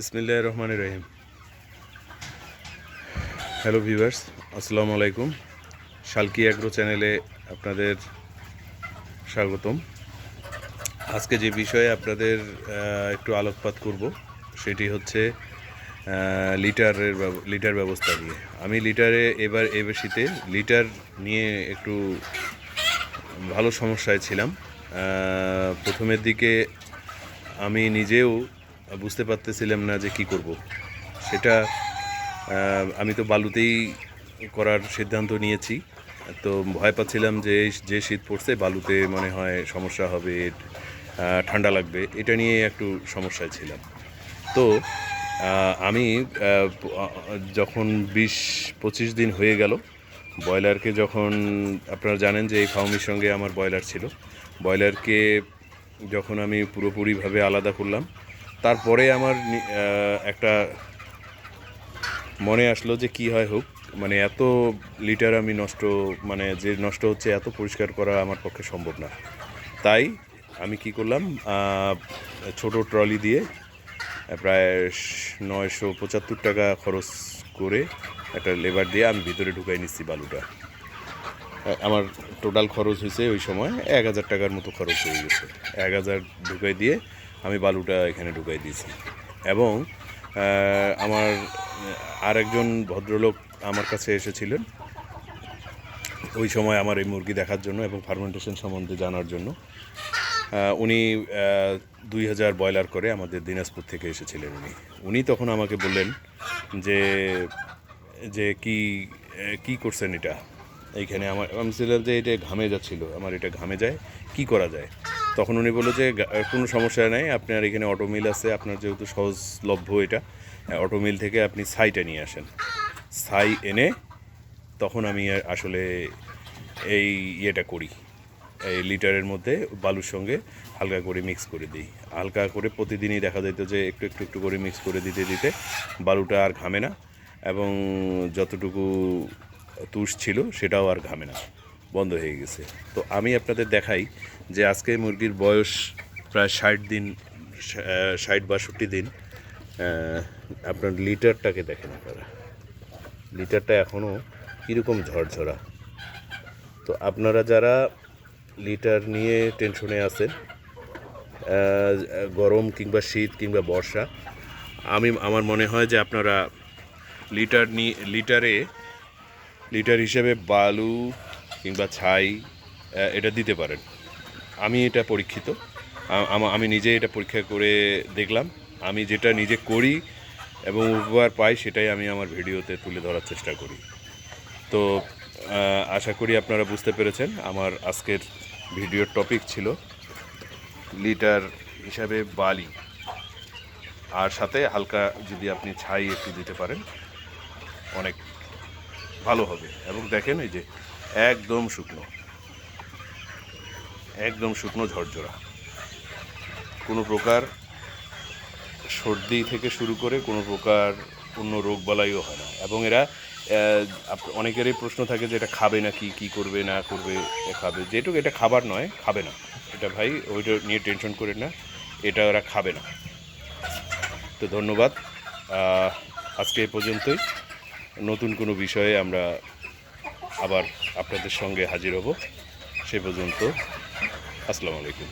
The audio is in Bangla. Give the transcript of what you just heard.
বিসমিল্লাহ রহমান রহিম। হ্যালো ভিউয়ার্স আসসালামু আলাইকুম। শালকি অ্যাগ্রো চ্যানেলে আপনাদের স্বাগতম। আজকে যে বিষয়ে আপনাদের একটু আলোকপাত করব, সেটি হচ্ছে লিটারের লিটার ব্যবস্থা নিয়ে। আমি লিটারে এবার এবার শীতে লিটার নিয়ে একটু ভালো সমস্যায় ছিলাম। প্রথমের দিকে আমি নিজেও বুঝতে পারতেছিলাম না যে কি করব। সেটা আমি তো বালুতেই করার সিদ্ধান্ত নিয়েছি। তো ভয় পাচ্ছিলাম যে যে শীত পড়ছে, বালুতে মনে হয় সমস্যা হবে ঠান্ডা লাগবে। এটা নিয়ে একটু সমস্যায় ছিলাম। তো আমি যখন বিশ, পঁচিশ দিন হয়ে গেল, ব্রয়লারকে যখন, আপনারা জানেন যে এই ফার্মের সঙ্গে আমার ব্রয়লার ছিল। ব্রয়লারকে যখন আমি পুরোপুরিভাবে আলাদা করলাম তারপরে আমার একটা মনে আসলো যে কি হয় হোক মানে এত লিটার আমি নষ্ট মানে যে নষ্ট হচ্ছে এত পরিষ্কার করা আমার পক্ষে সম্ভব না। তাই আমি কি করলাম ছোট ট্রলি দিয়ে প্রায় নয়শো পঁচাত্তর টাকা খরচ করে একটা লেবার দিয়ে আমি ভিতরে ঢুকাই নিচ্ছি বালুটা। আমার টোটাল খরচ হয়েছে ওই সময় এক হাজার টাকার মতো খরচ হয়ে গেছে। এক হাজার ঢুকাই দিয়ে আমি বালুটা এখানে ঢুকাই দিয়েছি। এবং আমার আরেকজন ভদ্রলোক আমার কাছে এসেছিলেন। ওই সময় আমার এই মুরগি দেখার জন্য এবং ফার্মেন্টেশন সম্বন্ধে জানার জন্য। উনি দুই হাজার বয়লার করে আমাদের দিনাজপুর থেকে এসেছিলেন উনি। উনি তখন আমাকে বললেন যে যে কি কি করছেন এটা? এইখানে আমার, আমি ছিলাম যে এটা ঘামে যাচ্ছিল। আমার এটা ঘামে যায়। কি করা যায়? তখন উনি বলল যে কোনো সমস্যা নাই, আপনার এখানে অটোমিল আছে, আপনার যেহেতু সহজলভ্য এটা অটোমিল থেকে আপনি ছাইটা নিয়ে আসেন। ছাই এনে তখন আমি আসলে এই ইয়েটা করি, এই লিটারের মধ্যে বালুর সঙ্গে হালকা করে মিক্স করে দিই। হালকা করে প্রতিদিনই দেখা যেত যে, একটু একটু একটু করে মিক্স করে দিতে দিতে বালুটা আর ঘামে না এবং যতটুকু তুষ ছিল সেটাও আর ঘামে না। বন্ধ হয়ে গেছে। তো আমি আপনাদের দেখাই যে আজকে মুরগির বয়স প্রায় ষাট দিন ষাট বাষট্টি দিন। আপনার লিটারটাকে দেখেন আপনারা। লিটারটা এখনও কীরকম ঝরঝরা। তো আপনারা যারা লিটার নিয়ে টেনশনে আছেন গরম কিংবা শীত কিংবা বর্ষা, আমি, আমার মনে হয় যে আপনারা লিটার নিয়ে লিটারে, লিটার হিসেবে বালু কিংবা ছাই এটা দিতে পারেন। আমি এটা পরীক্ষিত। আমি নিজে এটা পরীক্ষা করে দেখলাম। আমি যেটা নিজে করি এবং উপকার পাই, সেটাই আমি আমার ভিডিওতে তুলে ধরার চেষ্টা করি। তো আশা করি আপনারা বুঝতে পেরেছেন, আমার আজকের ভিডিওর টপিক ছিল লিটার হিসাবে বালি। আর সাথে হালকা যদি আপনি ছাই একটু দিতে পারেন, অনেক ভালো হবে। এবং দেখেন এই যে একদম শুকনো। একদম শুকনো ঝরঝরা। কোনো প্রকার সর্দি থেকে শুরু করে কোনো প্রকার অন্য রোগ বালাইও হয় না। এবং এরা অনেকেরই প্রশ্ন থাকে যে এটা খাবে না কি কি করবে, না করবে খাবে। যেটুকু এটা খাবার নয়, খাবে না। এটা ভাই, ওইটা নিয়ে টেনশন করেন না, এটা ওরা খাবে না। তো ধন্যবাদ। আজকে এ পর্যন্তই। নতুন কোনো বিষয়ে আমরা আবার আপনাদের সঙ্গে হাজির হব। সে পর্যন্ত আসসালামু আলাইকুম।